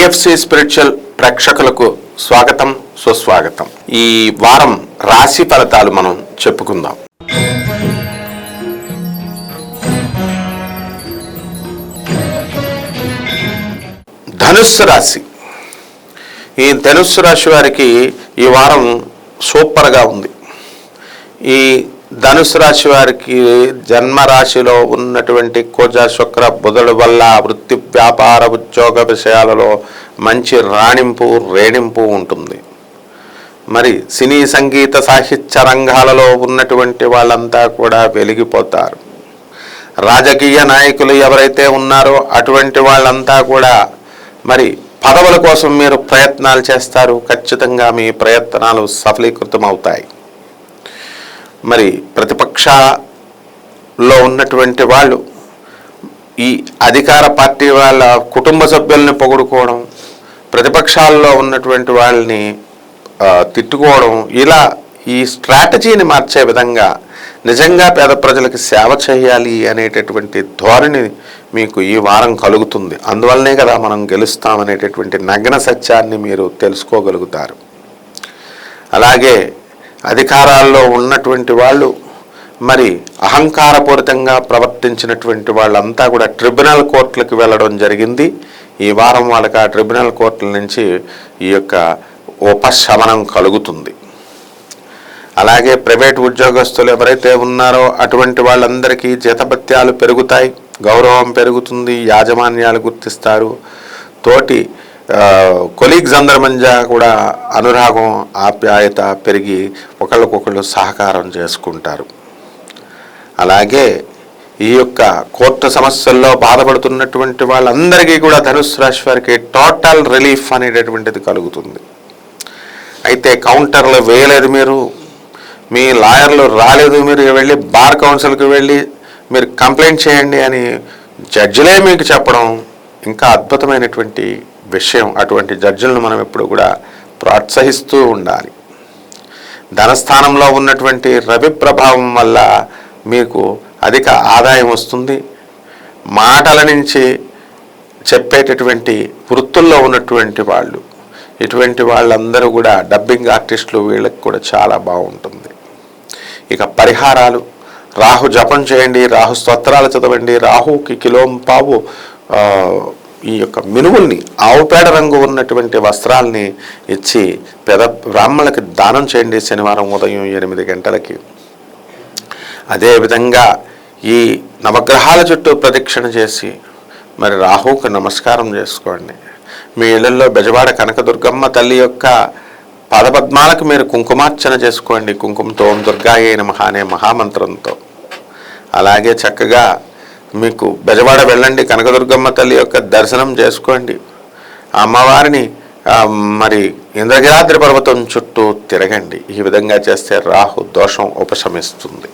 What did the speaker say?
AFC spiritual ప్రేక్షకులకు స్వాగతం సుస్వాగతం. ఈ వారం రాశి ఫలితాలు మనం చెప్పుకుందాం. ధనుస్సు రాశి. ఈ ధనుస్సు రాశి వారికి ఈ వారం సూపర్గా ఉంది. ఈ ధనుసు రాశి వారికి జన్మ రాశిలో ఉన్నటువంటి కుజ శుక్ర బుధుడు వల్ల వృత్తి వ్యాపార ఉద్యోగ విషయాలలో మంచి రాణింపు రేణింపు ఉంటుంది. మరి సినీ సంగీత సాహిత్య రంగాలలో ఉన్నటువంటి వాళ్ళంతా కూడా వెలిగిపోతారు. రాజకీయ నాయకులు ఎవరైతే ఉన్నారో అటువంటి వాళ్ళంతా కూడా మరి పదవుల కోసం మీరు ప్రయత్నాలు చేస్తారు. ఖచ్చితంగా మీ ప్రయత్నాలు సఫలీకృతం అవుతాయి మరి ప్రతిపక్షలో ఉన్నటువంటి వాళ్ళు ఈ అధికార పార్టీ వాళ్ళ కుటుంబ సభ్యుల్ని పొగుడుకోవడం ప్రతిపక్షాల్లో ఉన్నటువంటి వాళ్ళని తిట్టుకోవడం ఇలా ఈ స్ట్రాటజీని మార్చే విధంగా నిజంగా పేద ప్రజలకు సేవ చేయాలి అనేటటువంటి ధోరణి మీకు ఈ వారం కలుగుతుంది. అందువల్లనే కదా మనం గెలుస్తామనేటటువంటి నగ్న సత్యాన్ని మీరు తెలుసుకోగలుగుతారు. అలాగే అధికారాల్లో ఉన్నటువంటి వాళ్ళు మరి అహంకారపూరితంగా ప్రవర్తించినటువంటి వాళ్ళంతా కూడా ట్రిబ్యునల్ కోర్టులకు వెళ్ళడం జరిగింది. ఈ వారం వాళ్ళకి ఆ ట్రిబ్యునల్ కోర్టుల నుంచి ఈ యొక్క ఉపశమనం కలుగుతుంది. అలాగే ప్రైవేట్ ఉద్యోగస్తులు ఎవరైతే ఉన్నారో అటువంటి వాళ్ళందరికీ జీతభత్యాలు పెరుగుతాయి. గౌరవం పెరుగుతుంది యాజమాన్యాలు గుర్తిస్తారు. తోటి కొలీగ్స్ అందరి మధ్య కూడా అనురాగం ఆప్యాయత పెరిగి ఒకళ్ళకొకళ్ళు సహకారం చేసుకుంటారు. అలాగే ఈ యొక్క కోర్టు సమస్యల్లో బాధపడుతున్నటువంటి వాళ్ళందరికీ కూడా ధనుసు రాశి వారికి టోటల్ రిలీఫ్ అనేటటువంటిది కలుగుతుంది. అయితే కౌంటర్లు వేయలేదు మీరు మీ లాయర్లు రాలేదు మీరు వెళ్ళి బార్ కౌన్సిల్కి వెళ్ళి మీరు కంప్లైంట్ చేయండి అని జడ్జిలే మీకు చెప్పడం ఇంకా అద్భుతమైనటువంటి విషయం అటువంటి జడ్జిలను మనం ఎప్పుడు కూడా ప్రోత్సహిస్తూ ఉండాలి. ధనస్థానంలో ఉన్నటువంటి రవి ప్రభావం వల్ల మీకు అధిక ఆదాయం వస్తుంది. మాటల నుంచి చెప్పేటటువంటి వృత్తుల్లో ఉన్నటువంటి వాళ్ళు ఇటువంటి వాళ్ళందరూ కూడా డబ్బింగ్ ఆర్టిస్టులు వీళ్ళకి కూడా చాలా బాగుంటుంది. ఇక పరిహారాలు రాహు జపం చేయండి రాహు స్తోత్రాలు చదవండి రాహుకి కిలోం పావు ఈ యొక్క మినువుల్ని ఆవుపేడ రంగు ఉన్నటువంటి వస్త్రాల్ని ఇచ్చి పెద బ్రాహ్మణులకి దానం చేయండి శనివారం ఉదయం ఎనిమిది గంటలకి. అదేవిధంగా ఈ నవగ్రహాల చుట్టూ ప్రదక్షిణ చేసి మరి రాహుకు నమస్కారం చేసుకోండి. మీ ఇళ్ళల్లో బెజవాడ కనకదుర్గమ్మ తల్లి యొక్క పాదపద్మాలకు మీరు కుంకుమార్చన చేసుకోండి. కుంకుమతో ఓం దుర్గాయే నమః అనే మహామంత్రంతో. అలాగే చక్కగా మీకు బెజవాడ వెళ్ళండి కనకదుర్గమ్మ తల్లి యొక్క దర్శనం చేసుకోండి. అమ్మవారిని మరి ఇంద్రగిరాద్రి పర్వతం చుట్టూ తిరగండి. ఈ విధంగా చేస్తే రాహు దోషం ఉపశమిస్తుంది.